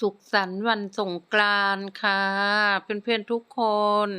สุขสันต์วันสงกรานต์ค่ะ เพื่อนๆทุกคน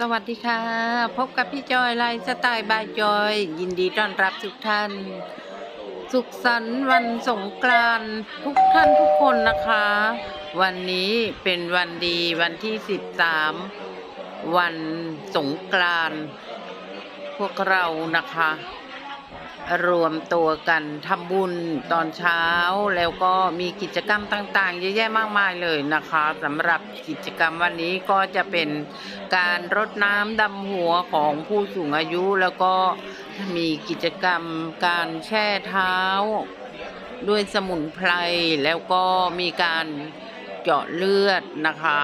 สวัสดีค่ะ พบกับพี่จอยไลฟ์สไตล์บายจอย ยินดีต้อนรับทุกท่าน สุขสันต์วันสงกรานต์ทุกท่านทุกคนนะคะ วันนี้เป็นวันดีวันที่ 13 วันสงกรานต์พวกเรานะคะ รวมตัวกันทำบุญตอนเช้าแล้วก็มีกิจกรรมต่างๆ เยอะแยะมากมายเลยนะคะสำหรับกิจกรรมวันนี้ก็จะเป็นการรดน้ำดำหัวของผู้สูงอายุแล้วก็ มีกิจกรรมการแช่เท้า ด้วยสมุนไพรแล้วก็มีการเจาะเลือดนะคะ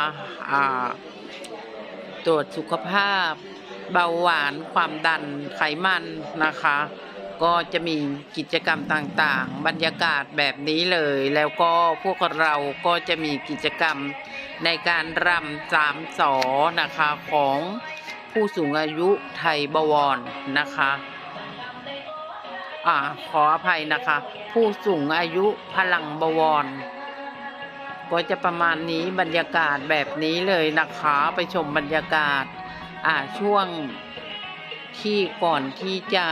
ตรวจสุขภาพ เบาหวานความดันไขมันนะคะ ก็จะมีกิจกรรมต่างๆ บรรยากาศแบบนี้เลย แล้วก็พวกเราก็จะมีกิจกรรมในการรำสามสอนะคะของผู้สูงอายุไทยบวรนะคะ อ่าขออภัยนะคะ ผู้สูงอายุพลังบวร ก็จะประมาณนี้บรรยากาศแบบนี้เลยนะคะ ไปชมบรรยากาศ อ่าช่วงที่ก่อนที่จะ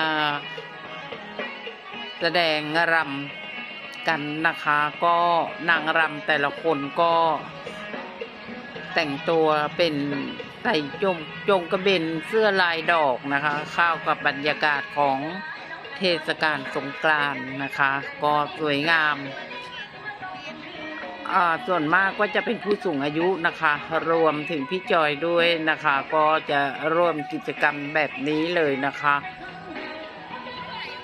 แสดงรำกันนะคะ ก็นางรำแต่ละคนก็แต่งตัวเป็นใส่จงจงกระเบนเสื้อลายดอกนะคะ เข้ากับบรรยากาศของ เทศกาลสงกรานต์นะคะ ก็สวยงามอ่าส่วนมากก็จะเป็นผู้สูงอายุนะคะ รวมถึงพี่จอยด้วยนะคะ ก็จะร่วมกิจกรรมแบบนี้เลยนะคะ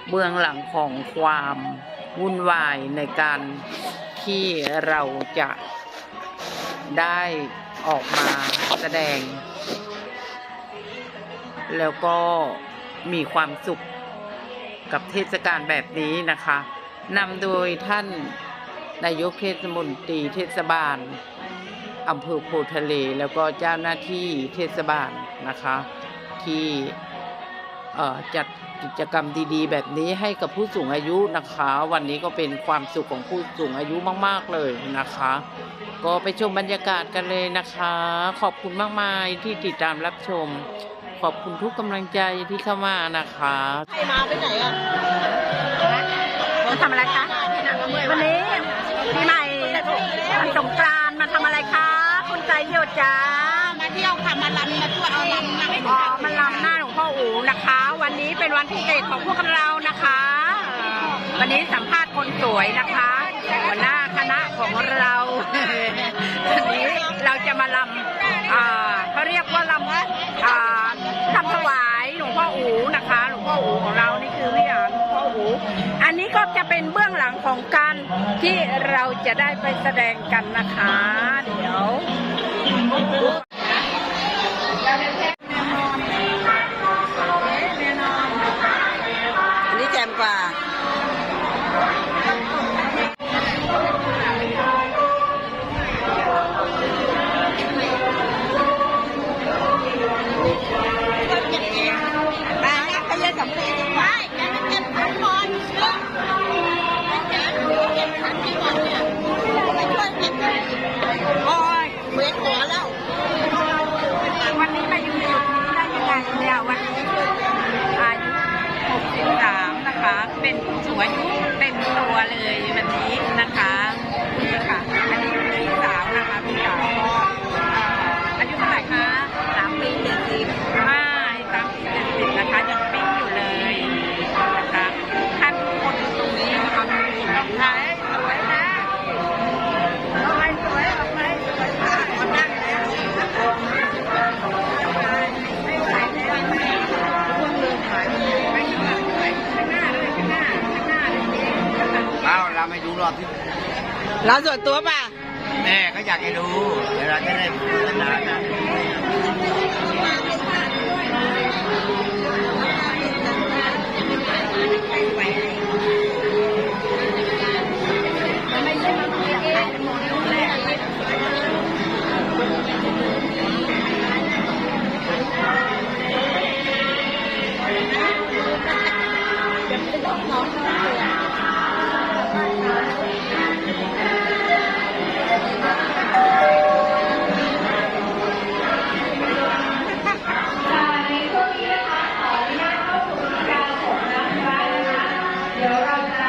เบื้องหลังของความวุ่นวายในการที่เราจะได้ออกมาแสดง แล้วก็มีความสุข กับเทศกาลแบบนี้นะคะนำโดยท่านนายกเทศมนตรีเทศบาลอำเภอโพทะเล แล้วก็เจ้าหน้าที่เทศบาลนะคะ ที่จัดกิจกรรมดีๆ แบบนี้ให้กับผู้สูงอายุนะคะ วันนี้ก็เป็นความสุขของผู้สูงอายุมากๆเลยนะคะ ก็ไปชมบรรยากาศกันเลยนะคะ ขอบคุณมากมายที่ติดตามรับชม ขอบคุณทุกกำลังใจที่เข้ามานะคะใครมาไปไหนอะมาทำอะไรคะวันนี้ปีใหม่วันสงกรานต์มาทำอะไรคะ คุณใจโยจ้ามาเที่ยวค่ะมาลำมาช่วยเอาลำมาให้อ๋อมันลำหน้าหลวงพ่ออูนะคะ วันนี้เป็นวันพิเศษของพวกเรานะคะเอ่อวันนี้สัมภาษณ์คนสวยนะคะหัวหน้าคณะของเราวันนี้เราจะมาลำอ่าเขาเรียกว่าลำ อันนี้ก็จะเป็นเบื้องหลังของการที่เราจะได้ไปแสดงกันนะคะ เดี๋ยว เเอาเราไม่ดูรอบที่เราส่วนตัวป่ะแม่ก็อยากให้ดูเดี๋ยวเราจะได้พัฒนากัน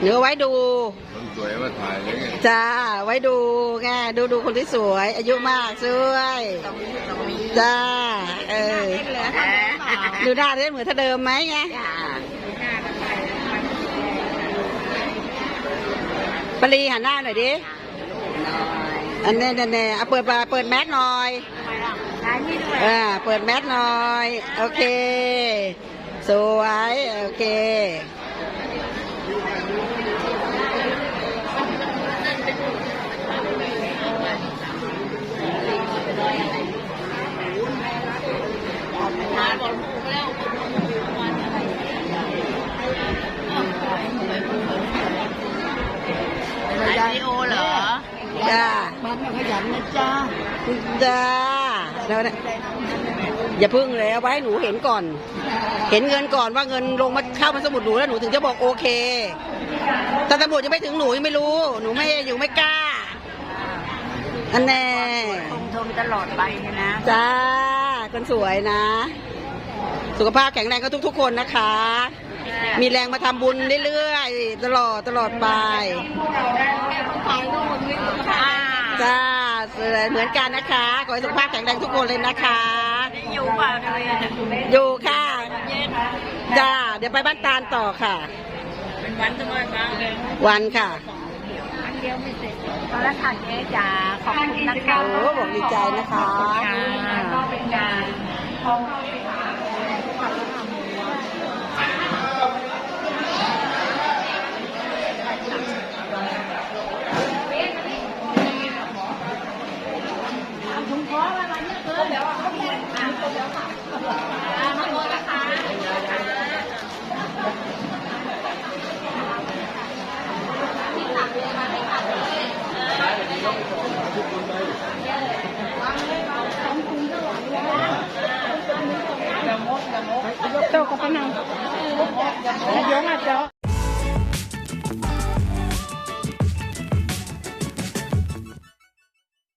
เดี๋ยวไว้ดู คนสวยมาถ่ายเลยไงจ้า ไว้ดูไงดูดูคนที่สวย อายุมากสวยจ้า เออดูหน้าได้เหมือนเท่าเดิมไหมไงปรีหันหน้าหน่อยดิอันนี้อันนี้เอาเปิดมาเปิดแมสหน่อยอ่าเปิดแมสหน่อย โอเค สวย โอเค ถ่าย วิดีโอเหรอ จ้าบ้านขยันนะจ้าจ้าแล้วนะอย่าพึ่งเลยเอาไว้ให้หนูเห็นก่อน เห็นเงินก่อนว่าเงินลงมาเข้ามาสมุดหนูแล้วหนูถึงจะบอกโอเค แต่สมุดยังไม่ถึงหนูยังไม่รู้ หนูไม่อยู่ไม่กล้า อันแน่คงทนตลอดไปเลยนะจ้าคนสวยนะ สุขภาพแข็งแรงก็ทุก ๆ คนนะคะ มีแรงมาทำบุญเรื่อยๆตลอดตลอดไปจ้าเหมือนกันนะคะ ขอให้สุขภาพแข็งแรงทุกคนเลยนะคะอยู่เปล่าเลยอะอยู่ค่ะจ้าเดี๋ยวไปบ้านตาลต่อค่ะ เป็นวันตลอดมาเลยวันค่ะ ตอนแรกค่ะเจ๊จ๋าขอบคุณนะคะโอ้บอกดีใจนะคะก็เป็นการโต กับพนังยงอะเจ้า